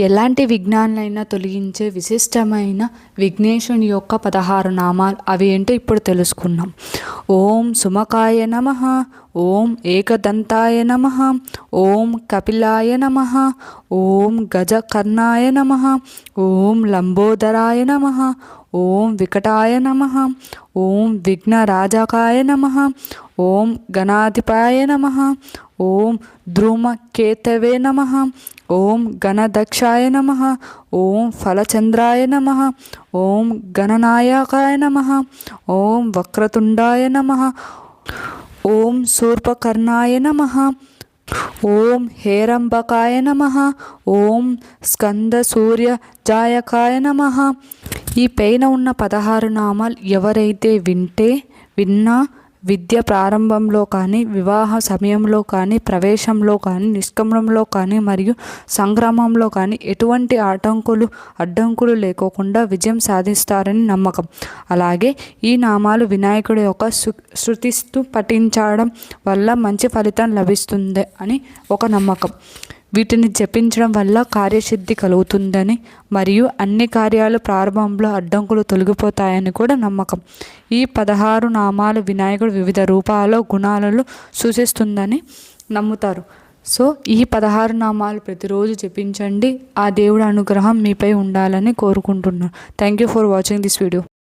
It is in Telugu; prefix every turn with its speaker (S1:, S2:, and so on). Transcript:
S1: ఎలాంటి విఘ్నాలైనా తొలగించే విశిష్టమైన విఘ్నేశుని యొక్క పదహారు నామాలు అవి ఏంటో ఇప్పుడు తెలుసుకున్నాం. ఓం సుమకాయ నమ ఓం ఏకదంతాయ నమ ఓం కపిలాయ నమ ఓం గజకర్ణాయ నమ ఓం లంబోదరాయ నమ ఓం వికటాయ నమ ఓం విఘ్నరాజకాయ నమ ఓం గణాధిపాయ నమ ఓం ధ్రుమకేతవే నమ ఓం గణదక్షాయ నమ ఓం ఫలచంద్రాయ నమ ఓం గణనాయకాయ నమ ఓం వక్రతుండాయ నమ ఓం శూర్పకర్ణాయ నమ. ఓం హేరంబకాయ నమ. ఓం స్కంద సూర్య జాయకాయ నమ. ఈ పైన ఉన్న పదహారు నామాలు ఎవరైతే వింటే విన్నా విద్య ప్రారంభంలో కానీ వివాహ సమయంలో కానీ ప్రవేశంలో కానీ నిష్క్రమణంలో కానీ మరియు సంగ్రామంలో కానీ ఎటువంటి ఆటంకులు అడ్డంకులు లేకోకుండా విజయం సాధిస్తారని నమ్మకం. అలాగే ఈ నామాలు వినాయకుడి యొక్క సు శృతిస్తూ పఠించడం వల్ల మంచి ఫలితం లభిస్తుంది అని ఒక నమ్మకం. వీటిని జపించడం వల్ల కార్యసిద్ధి కలుగుతుందని మరియు అన్ని కార్యాలు ప్రారంభంలో అడ్డంకులు తొలగిపోతాయని కూడా నమ్మకం. ఈ పదహారు నామాలు వినాయకుడు వివిధ రూపాలలో గుణాలలో సూచిస్తుందని నమ్ముతారు. సో ఈ పదహారు నామాలు ప్రతిరోజు జపించండి. ఆ దేవుడి అనుగ్రహం మీపై ఉండాలని కోరుకుంటున్నాను. Thank you for watching this video